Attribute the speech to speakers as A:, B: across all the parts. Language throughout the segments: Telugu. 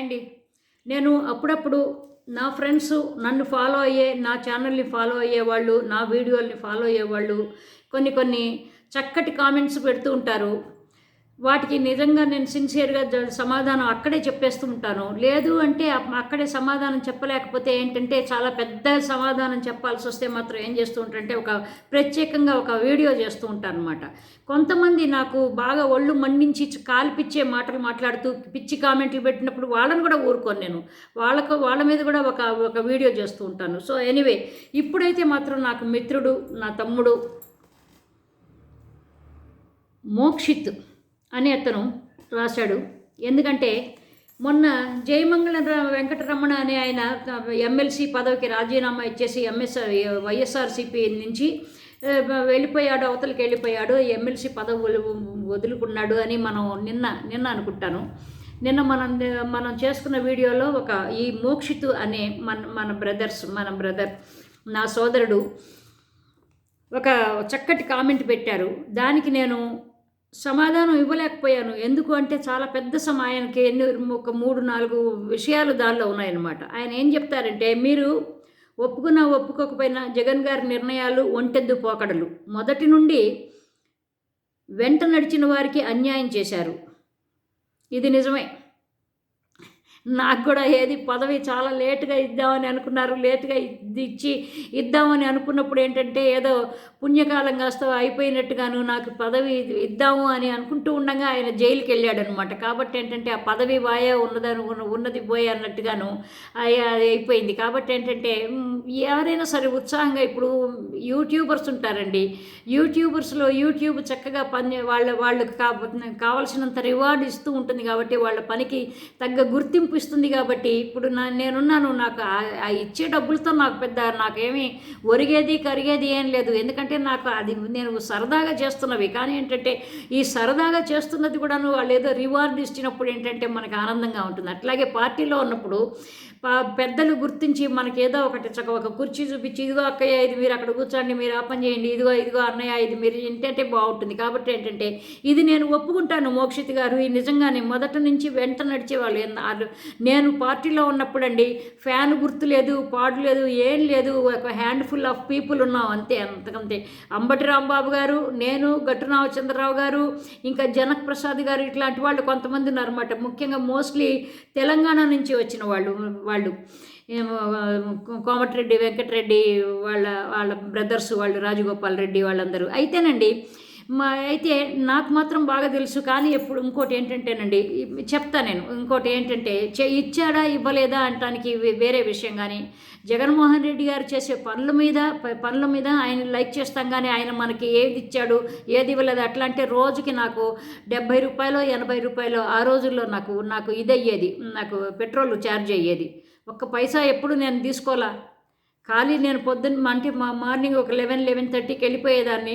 A: అండి నేను అప్పుడప్పుడు నా ఫ్రెండ్స్ నన్ను ఫాలో అయ్యే నా ఛానల్ని ఫాలో అయ్యేవాళ్ళు నా వీడియోల్ని ఫాలో అయ్యేవాళ్ళు కొన్ని కొన్ని చక్కటి కామెంట్స్ పెడుతూ ఉంటారు. వాటికి నిజంగా నేను సిన్సియర్గా సమాధానం అక్కడే చెప్పేస్తూ ఉంటాను. లేదు అంటే అక్కడే సమాధానం చెప్పలేకపోతే ఏంటంటే చాలా పెద్ద సమాధానం చెప్పాల్సి వస్తే మాత్రం ఏం చేస్తూ ఉంటారంటే ఒక ప్రత్యేకంగా ఒక వీడియో చేస్తూ ఉంటాను అనమాట కొంతమంది నాకు బాగా ఒళ్ళు మండించి కాల్పిచ్చే మాటలు మాట్లాడుతూ పిచ్చి కామెంట్లు పెట్టినప్పుడు వాళ్ళని కూడా ఊరుకోను నేను. వాళ్ళకు వాళ్ళ మీద కూడా ఒక ఒక వీడియో చేస్తూ ఉంటాను. సో ఎనీవే ఇప్పుడైతే మాత్రం నాకు మిత్రుడు నా తమ్ముడు మోక్షిత్. అని అతను రాశాడు. ఎందుకంటే మొన్న జయమంగళ వెంకటరమణ అనే ఆయన ఎమ్మెల్సీ పదవికి రాజీనామా ఇచ్చేసి ఎంఎస్ వైఎస్ఆర్సీపీ నుంచి వెళ్ళిపోయాడు అవతలికి వెళ్ళిపోయాడు ఎమ్మెల్సీ పదవి వదులుకున్నాడు అని మనం నిన్న నిన్న అనుకుంటాను. నిన్న మనం మనం చేసుకున్న వీడియోలో ఒక ఈ మోక్షితు అనే మన మన బ్రదర్స్ మన బ్రదర్ నా సోదరుడు ఒక చక్కటి కామెంట్ పెట్టారు. దానికి నేను సమాధానం ఇవ్వలేకపోయాను. ఎందుకు అంటే చాలా పెద్ద సమయానికి ఎన్ని ఒక మూడు నాలుగు విషయాలు దానిలో ఉన్నాయన్నమాట. ఆయన ఏం చెప్తారంటే మీరు ఒప్పుకున్నా ఒప్పుకోకపోయినా జగన్ గారి నిర్ణయాలు ఒంటెద్దు పోకడలు. మొదటి నుండి వెంట నడిచిన వారికి అన్యాయం చేశారు. ఇది నిజమే. నాకు కూడా ఏది పదవి చాలా లేటుగా ఇద్దామని అనుకున్నారు లేటుగా ఇది ఇచ్చి ఇద్దామని అనుకున్నప్పుడు ఏంటంటే ఏదో పుణ్యకాలం కాస్త అయిపోయినట్టుగాను నాకు పదవి ఇద్దాము అని అనుకుంటూ ఉండగా ఆయన జైలుకి వెళ్ళాడనమాట. కాబట్టి ఏంటంటే ఆ పదవి వాయా ఉన్నదని ఉన్నది పోయే అన్నట్టుగాను అయిపోయింది. కాబట్టి ఏంటంటే ఎవరైనా సరే ఉత్సాహంగా ఇప్పుడు యూట్యూబర్స్ ఉంటారండి. యూట్యూబర్స్లో యూట్యూబ్ చక్కగా పని వాళ్ళ వాళ్ళకి కా కావలసినంత రివార్డు ఇస్తూ ఉంటుంది కాబట్టి వాళ్ళ పనికి తగ్గ గుర్తింపు ఇస్తుంది కాబట్టి ఇప్పుడు నా నేనున్నాను నాకు ఆ- ఇచ్చే డబ్బులతో నాకు పెద్ద నాకేమి ఒరిగేది కరిగేది ఏం లేదు. ఎందుకంటే నాకు అది నేను సరదాగా చేస్తున్నవి. కానీ ఏంటంటే ఈ సరదాగా చేస్తున్నది కూడాను వాళ్ళు ఏదో రివార్డు ఇచ్చినప్పుడు ఏంటంటే మనకు ఆనందంగా ఉంటుంది. అట్లాగే పార్టీలో ఉన్నప్పుడు పెద్దలు గుర్తించి మనకి ఏదో ఒకటి చక్క ఒక కుర్చీ చూపించి ఇదిగో అక్కయ్య ఇది మీరు అక్కడ కూర్చోండి మీరు ఆ పని చేయండి. ఇదిగో ఇదిగో అన్నయ్య ఇది మీరు ఏంటంటే బాగుంటుంది. కాబట్టి ఏంటంటే ఇది నేను ఒప్పుకుంటాను మోక్షిత్ గారు. ఈ నిజంగానే మొదటి నుంచి వెంట నడిచేవాళ్ళు వాళ్ళు- నేను పార్టీలో ఉన్నప్పుడండి ఫ్యాన్ గుర్తు లేదు పాడు లేదు ఏం లేదు ఒక హ్యాండ్ఫుల్ ఆఫ్ పీపుల్ ఉన్నాం అంతే అంతకంతే. అంబటి రాంబాబు గారు నేను గట్టునావ చంద్రరావు గారు ఇంకా జనక్ ప్రసాద్ గారు ఇట్లాంటి వాళ్ళు కొంతమంది ఉన్నారన్నమాట. ముఖ్యంగా మోస్ట్లీ తెలంగాణ నుంచి వచ్చిన వాళ్ళు వాళ్ళు. కోమటిరెడ్డి వెంకటరెడ్డి వాళ్ళ వాళ్ళ బ్రదర్స్ వాళ్ళు రాజగోపాల్ రెడ్డి వాళ్ళందరూ. అయితేనండి మా అయితే నాకు మాత్రం బాగా తెలుసు కానీ ఎప్పుడు ఇంకోటి ఏంటంటేనండి చెప్తా నేను ఇంకోటి ఏంటంటే చే- ఇచ్చాడా ఇవ్వలేదా అంటానికి వే- వేరే విషయం కానీ జగన్మోహన్ రెడ్డి గారు చేసే పనుల మీద పనుల మీద ఆయన లైక్ చేస్తాం కానీ ఆయన మనకి ఏది ఇచ్చాడు ఏది ఇవ్వలేదు అట్లా అంటే రోజుకి నాకు డెబ్బై రూపాయలు ఎనభై రూపాయలు ఆ రోజుల్లో నాకు నాకు ఇది అయ్యేది నాకు పెట్రోల్ ఛార్జ్ అయ్యేది. ఒక్క పైసా ఎప్పుడు నేను తీసుకోవాలా ఖాళీ నేను పొద్దున్న అంటే మా మార్నింగ్ ఒక లెవెన్ లెవెన్ థర్టీకి వెళ్ళిపోయేదాన్ని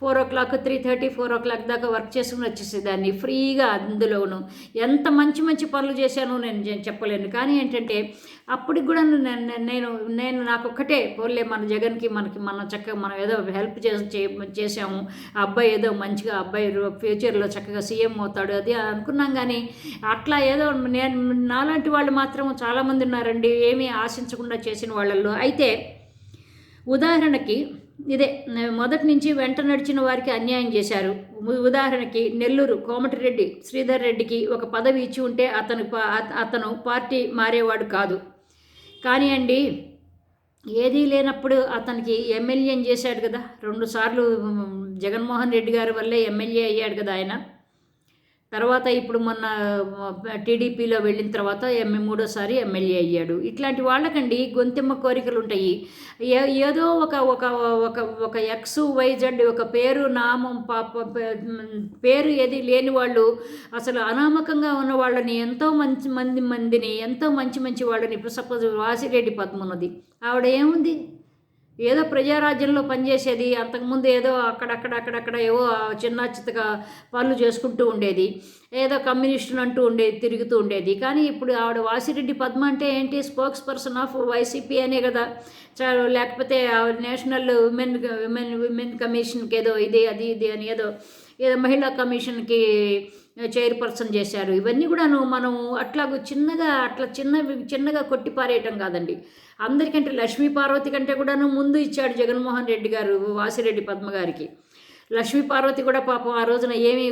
A: four o'clock three thirty four o'clock దాకా వర్క్ చేసుకుని వచ్చేసేదాన్ని ఫ్రీగా అందులోను. ఎంత మంచి మంచి పనులు చేశాను నేను చెప్పలేను. కానీ ఏంటంటే అప్పటికి కూడా నేను నేను నేను నాకు ఒక్కటే పోలే మన జగన్కి మనకి మన చక్కగా మనం ఏదో హెల్ప్ చేసి చే- చేసాము ఆ అబ్బాయి ఏదో మంచిగా అబ్బాయి ఫ్యూచర్లో చక్కగా సీఎం అవుతాడు అది అనుకున్నాం కానీ అట్లా ఏదో నేను నాలాంటి వాళ్ళు మాత్రం చాలామంది ఉన్నారండి. ఏమీ ఆశించకుండా చేసిన వాళ్ళల్లో. అయితే ఉదాహరణకి ఇదే మొదటి నుంచి వెంట నడిచిన వారికి అన్యాయం చేశారు. ఉదాహరణకి నెల్లూరు కోమటిరెడ్డి శ్రీధర్ రెడ్డికి ఒక పదవి ఇచ్చి ఉంటే అతను అతను పార్టీ మారేవాడు కాదు. కానీ అండి ఏదీ లేనప్పుడు అతనికి ఎమ్మెల్యేని చేశాడు కదా. రెండుసార్లు జగన్మోహన్ రెడ్డి గారి వల్లే ఎమ్మెల్యే అయ్యాడు కదా ఆయన. తర్వాత ఇప్పుడు మొన్న టీడీపీలో వెళ్ళిన తర్వాత ఎమ్మె మూడోసారి ఎమ్మెల్యే అయ్యాడు. ఇట్లాంటి వాళ్ళకండి గొంతెమ్మ కోరికలు ఉంటాయి ఏ ఏదో ఒక ఒక ఒక ఒక ఎక్స్ వైజెడ్ ఒక పేరు నామం పాప పేరు ఏది లేని వాళ్ళు అసలు అనామకంగా ఉన్న వాళ్ళని ఎంతో మంచి మంది మందిని ఎంతో మంచి మంచి వాళ్ళని ఇప్పుడు సపోజ్ వాసిరెడ్డి పద్మ ఆవిడ ఏముంది? ఏదో ప్రజారాజ్యంలో పనిచేసేది అంతకుముందు ఏదో అక్కడక్కడ అక్కడక్కడ ఏవో చిన్న చిత్తగా పనులు చేసుకుంటూ ఉండేది ఏదో కమ్యూనిస్టులు అంటూ ఉండేది తిరుగుతూ ఉండేది. కానీ ఇప్పుడు ఆవిడ వాసిరెడ్డి పద్మ అంటే ఏంటి? స్పోక్స్ పర్సన్ ఆఫ్ వైసీపీ అనే కదా. చా- లేకపోతే ఆవిడ నేషనల్ విమెన్ విమెన్ విమెన్ కమిషన్కి ఏదో ఇది అది ఇది అని ఏదో ఏదో మహిళా కమిషన్కి చైర్పర్సన్ చేశారు. ఇవన్నీ కూడాను మనం అట్లాగూ చిన్నగా అట్లా చిన్న చిన్నగా కొట్టిపారేయటం కాదండి. అందరికంటే లక్ష్మీ పార్వతి కంటే కూడాను ముందు ఇచ్చాడు జగన్మోహన్ రెడ్డి గారు వాసిరెడ్డి పద్మ గారికి. లక్ష్మీ పార్వతి కూడా పాపం ఆ రోజున ఏమీ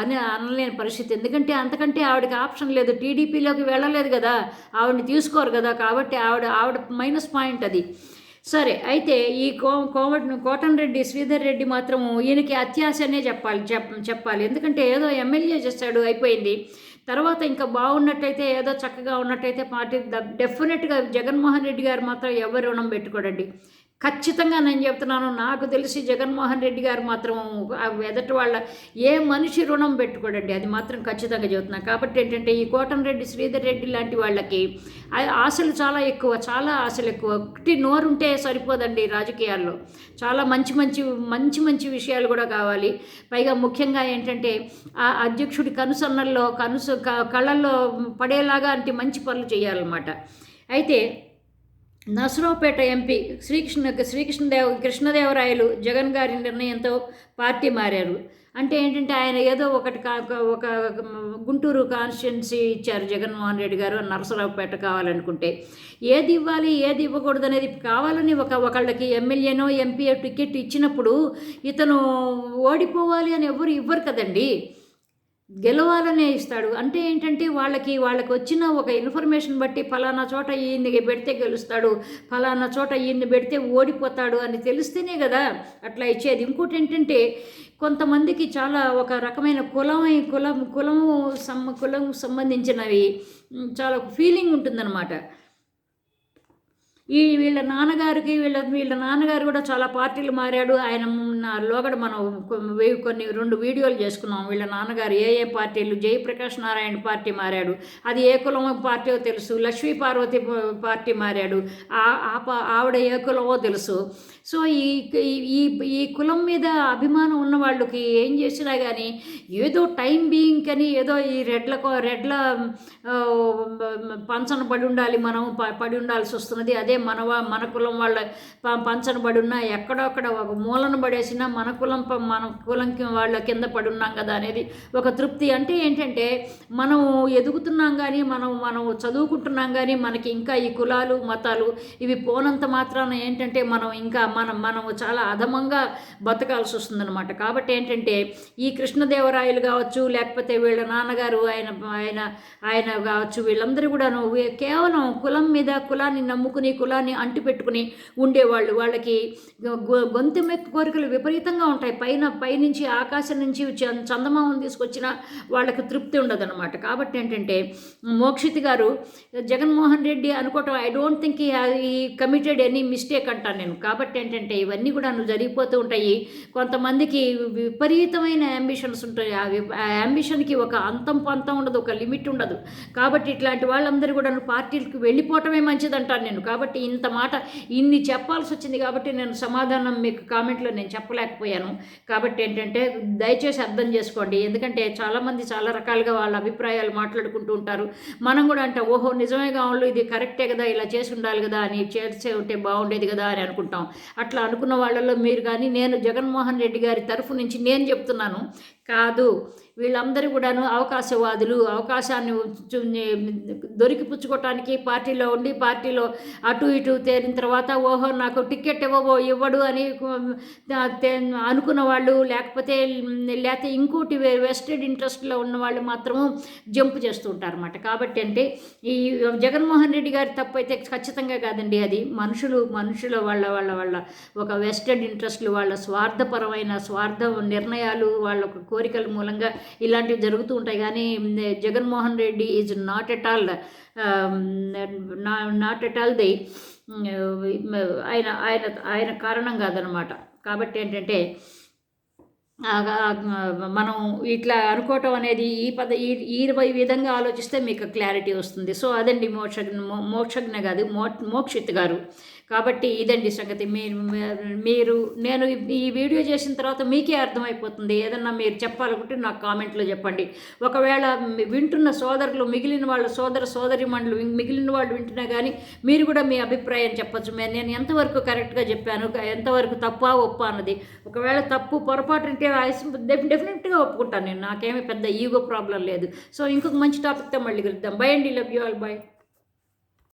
A: అని అనలేని పరిస్థితి. ఎందుకంటే అంతకంటే ఆవిడకి ఆప్షన్ లేదు. టీడీపీలోకి వెళ్ళలేదు కదా. ఆవిడని తీసుకోరు కదా. కాబట్టి ఆవిడ ఆవిడ మైనస్ పాయింట్ అది. సరే అయితే ఈ కో కోమట్ కోటన్ రెడ్డి శ్రీధర్ రెడ్డి మాత్రము ఈయనకి అత్యాశనే చెప్పాలి చెప్ చెప్పాలి. ఎందుకంటే ఏదో ఎమ్మెల్యే చేస్తాడు అయిపోయింది. తర్వాత ఇంకా బాగున్నట్టయితే ఏదో చక్కగా ఉన్నట్టయితే పార్టీ డెఫినెట్గా జగన్మోహన్ రెడ్డి గారు మాత్రం ఎవరు రుణం పెట్టుకోడండి. ఖచ్చితంగా నేను చెప్తున్నాను నాకు తెలిసి జగన్మోహన్ రెడ్డి గారు మాత్రం ఎదటి వాళ్ళ ఏ మనిషి రుణం పెట్టుకోడండి అది మాత్రం ఖచ్చితంగా చెబుతున్నాను కాబట్టి ఏంటంటే ఈ కోటంరెడ్డి శ్రీధర్ రెడ్డి లాంటి వాళ్ళకి ఆశలు చాలా ఎక్కువ చాలా ఆశలు ఎక్కువ. ఒకటి నోరుంటే సరిపోదండి రాజకీయాల్లో. చాలా మంచి మంచి మంచి మంచి విషయాలు కూడా కావాలి. పైగా ముఖ్యంగా ఏంటంటే ఆ అధ్యక్షుడి కనుసన్నల్లో కనుసు కళ్ళల్లో పడేలాగా అంటే మంచి పనులు చేయాలన్నమాట. అయితే నసరావుపేట ఎంపీ శ్రీకృష్ణ శ్రీకృష్ణదేవ కృష్ణదేవరాయలు జగన్ గారి నిర్ణయంతో పార్టీ మారారు. అంటే ఏంటంటే ఆయన ఏదో ఒకటి ఒక గుంటూరు కాన్స్టిట్యున్సీ ఇచ్చారు జగన్మోహన్ రెడ్డి గారు నరసరావుపేట కావాలనుకుంటే. ఏది ఇవ్వాలి ఏది ఇవ్వకూడదు అనేది కావాలని ఒక ఒకళ్ళకి ఎమ్మెల్యేనో ఎంపీ టికెట్ ఇచ్చినప్పుడు ఇతను ఓడిపోవాలి అని ఎవరు ఇవ్వరు కదండి. గెలవాలనే ఇస్తాడు. అంటే ఏంటంటే వాళ్ళకి వాళ్ళకి వచ్చిన ఒక ఇన్ఫర్మేషన్ బట్టి ఫలానా చోట ఈయన్ని పెడితే గెలుస్తాడు ఫలానా చోట ఈయన్ని పెడితే ఓడిపోతాడు అని తెలిస్తేనే కదా అట్లా ఇచ్చేది. ఇంకోటి ఏంటంటే కొంతమందికి చాలా ఒక రకమైన కులం కులం కులము సం కులం సంబంధించినవి చాలా ఫీలింగ్ ఉంటుందన్నమాట. ఈ వీళ్ళ నాన్నగారికి వీళ్ళ వీళ్ళ నాన్నగారు కూడా చాలా పార్టీలు మారాడు. ఆయన లోగడ మనం కొన్ని రెండు వీడియోలు చేసుకున్నాం. వీళ్ళ నాన్నగారు ఏ ఏ పార్టీలు జయప్రకాష్ నారాయణ పార్టీ మారాడు. అది ఏ కులం పార్టీయో తెలుసు. లక్ష్మీ పార్వతి పార్టీ మారాడు. ఆవిడ ఏ కులమో తెలుసు. సో ఈ ఈ ఈ కులం మీద అభిమానం ఉన్న వాళ్ళకి ఏం చేసినా కానీ ఏదో టైం బీయింగ్ అని ఏదో ఈ రెడ్ల రెడ్ల పంచన పడి ఉండాలి మనం పడి ఉండాల్సి వస్తున్నది. అదే మన మన కులం వాళ్ళ పంచన పడున్నా ఎక్కడొక్కడ ఒక మూలను పడేసినా మన కులం మన కులం వాళ్ళ కింద పడున్నాం కదా అనేది ఒక తృప్తి. అంటే ఏంటంటే మనం ఎదుగుతున్నాం కానీ మనం మనం చదువుకుంటున్నాం కానీ మనకి ఇంకా ఈ కులాలు మతాలు ఇవి పోనంత మాత్రాన ఏంటంటే మనం ఇంకా మనం మనము చాలా అధమంగా బతకాల్సి వస్తుందన్నమాట. కాబట్టి ఏంటంటే ఈ కృష్ణదేవరాయలు కావచ్చు లేకపోతే వీళ్ళ నాన్నగారు ఆయన ఆయన ఆయన కావచ్చు వీళ్ళందరూ కూడాను కేవలం కులం మీద కులాన్ని నమ్ముకుని కులాన్ని అంటిపెట్టుకుని ఉండేవాళ్ళు. వాళ్ళకి గొంతు మెక్కు కోరికలు విపరీతంగా ఉంటాయి. పైన పైనుంచి ఆకాశం నుంచి చందమామను తీసుకొచ్చిన వాళ్ళకి తృప్తి ఉండదన్నమాట. కాబట్టి ఏంటంటే మోక్షితి గారు జగన్మోహన్ రెడ్డి అనుకోవటం I don't think he committed any mistake అంటాను నేను. కాబట్టి ఏంటంటే ఇవన్నీ కూడా జరిగిపోతూ ఉంటాయి. కొంతమందికి విపరీతమైన అంబిషన్స్ ఉంటాయి. ఆ అంబిషన్కి ఒక అంతం పంతం ఉండదు ఒక లిమిట్ ఉండదు. కాబట్టి ఇట్లాంటి వాళ్ళందరూ కూడా పార్టీలకు వెళ్ళిపోవటమే మంచిదంటాను నేను. కాబట్టి ఇంత మాట ఇన్ని చెప్పాల్సి వచ్చింది కాబట్టి నేను సమాధానం మీకు కామెంట్లో నేను చెప్పలేకపోయాను. కాబట్టి ఏంటంటే దయచేసి అర్థం చేసుకోండి. ఎందుకంటే చాలామంది చాలా రకాలుగా వాళ్ళ అభిప్రాయాలు మాట్లాడుకుంటూ ఉంటారు. మనం కూడా అంటే ఓహో నిజమే కావాలి ఇది కరెక్టే కదా ఇలా చేసి ఉండాలి కదా అని చేర్చే ఉంటే బాగుండేది కదా అని అనుకుంటాం. అట్లా అనుకున్న వాళ్ళలో మీరు కానీ నేను జగన్మోహన్ రెడ్డి గారి తరఫు నుంచి నేను చెప్తున్నాను కాదు. వీళ్ళందరూ కూడాను అవకాశవాదులు అవకాశాన్ని దొరికిపుచ్చుకోవటానికి పార్టీలో ఉండి పార్టీలో అటు ఇటు తేరిన తర్వాత ఓహో నాకు టికెట్ ఇవ్వబో ఇవ్వడు అని అనుకున్న వాళ్ళు లేకపోతే లేకపోతే ఇంకోటి వెస్టెడ్ ఇంట్రెస్ట్లో ఉన్న వాళ్ళు మాత్రము జంప్ చేస్తూ ఉంటారన్నమాట. కాబట్టి అంటే ఈ జగన్మోహన్ రెడ్డి గారి తప్పు అయితే ఖచ్చితంగా కాదండి అది. మనుషులు మనుషుల వాళ్ళ వాళ్ళ వాళ్ళ ఒక వెస్టెడ్ ఇంట్రెస్ట్లు వాళ్ళ స్వార్థపరమైన స్వార్థ నిర్ణయాలు వాళ్ళ కోరికల మూలంగా ఇలాంటివి జరుగుతూ ఉంటాయి. కానీ Jaganmohan Reddy is not at all not at all the ఆయన ఆయన ఆయన కారణం కాదనమాట కాబట్టి ఏంటంటే మనం ఇట్లా అనుకోవటం అనేది ఈ పద ఈ ఈ విధంగా ఆలోచిస్తే మీకు క్లారిటీ వస్తుంది. సో అదండి మోక్ష మోక్షజ్ఞ కాదు మో మోక్షిత్ గారు. కాబట్టి ఇదండి సంగతి. మీరు మీరు నేను ఈ వీడియో చేసిన తర్వాత మీకే అర్థమైపోతుంది. ఏదన్నా మీరు చెప్పాలనుకుంటే నాకు కామెంట్లో చెప్పండి. ఒకవేళ వింటున్న సోదరులు మిగిలిన వాళ్ళ సోదర సోదరి మండలు మిగిలిన వాళ్ళు వింటున్నా కానీ మీరు కూడా మీ అభిప్రాయం చెప్పచ్చు. నేను ఎంతవరకు కరెక్ట్గా చెప్పాను ఎంతవరకు తప్ప ఒప్ప అన్నది. ఒకవేళ తప్పు పొరపాటు అంటే డెఫినెట్గా ఒప్పుకుంటాను నేను. నాకేమీ పెద్ద ఈగో ప్రాబ్లం లేదు. సో ఇంకొక మంచి టాపిక్తో మళ్ళీ కలుద్దాం. బై అండి. Love you all. బై.